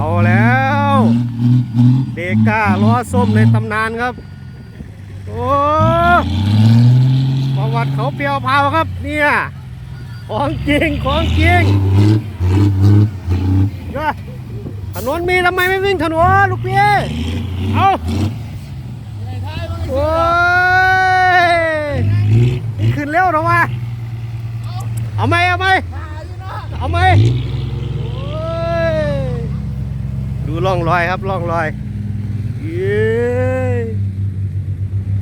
เอาแล้วเดก้าล้อส้มในตำนานครับ โอ้ประวัติเขาเปียวเผาครับ เนี่ย ของจริง ของจริงเด้อถนนมีทำไมไม่วิ่งถนนลูกพี่เอาโอ้ยขึ้นเร็วหรอวะเอาไหมเอาไหมเอาไหม ดูร่องรอยครับร่องรอยเย้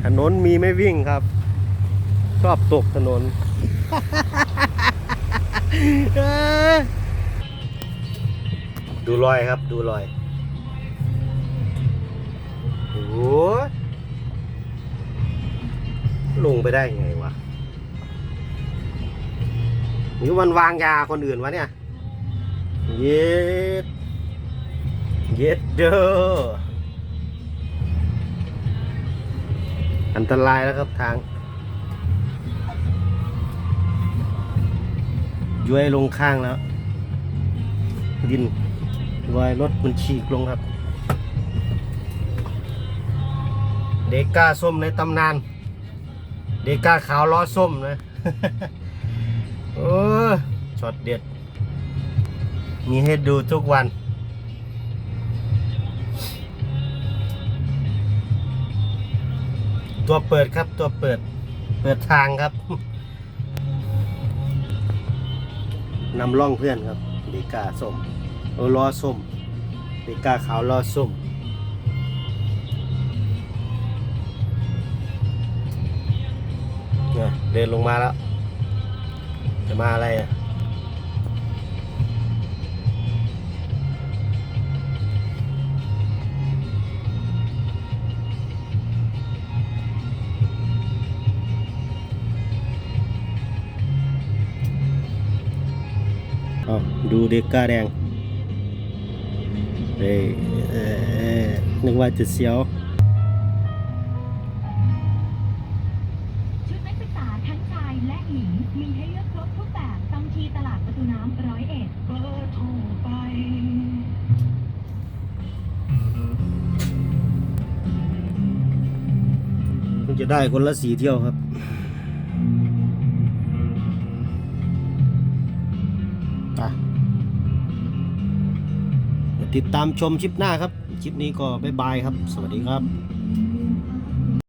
ถนนมีไม่วิ่งครับ ชอบตกถนนดูรอยครับดูรอยโอ้ลงไปได้ไงวะนี่วันวางยาคนอื่นวะเนี่ย เย็ด เย็ดเด้ออันตรายแล้วครับทางย้วยลงข้างแล้ว ดินรอยรถมันฉีกลงครับ เดก้าส้มในตำนาน เดก้าขาวล้อส้มนะโอ้ช็อตเด็ด มีให้ดูทุกวัน ตัวเปิดครับตัวเปิดเปิดทางครับนำร่องเพื่อนครับเดกาส้มโอ้ล้อส้มเดกาขาวล้อส้มเนี่ยเดินลงมาแล้ว จะมาอะไรอะ ดูเด็กกาแดงเอ้ยเอ่อนึกว่าจะเสียวชุดนักศึกษาทั้งชายและหญิง มีให้เลือกครบทุกแบบต้องที่ตลาดประตูน้ำร้อยเอ็ดเบอร์โทรไปมันจะได้คนละสีเที่ยวครับอะเดี๋ยว ติดตามชมคลิปหน้าครับ คลิปนี้ก็บ๊ายบายครับ สวัสดีครับ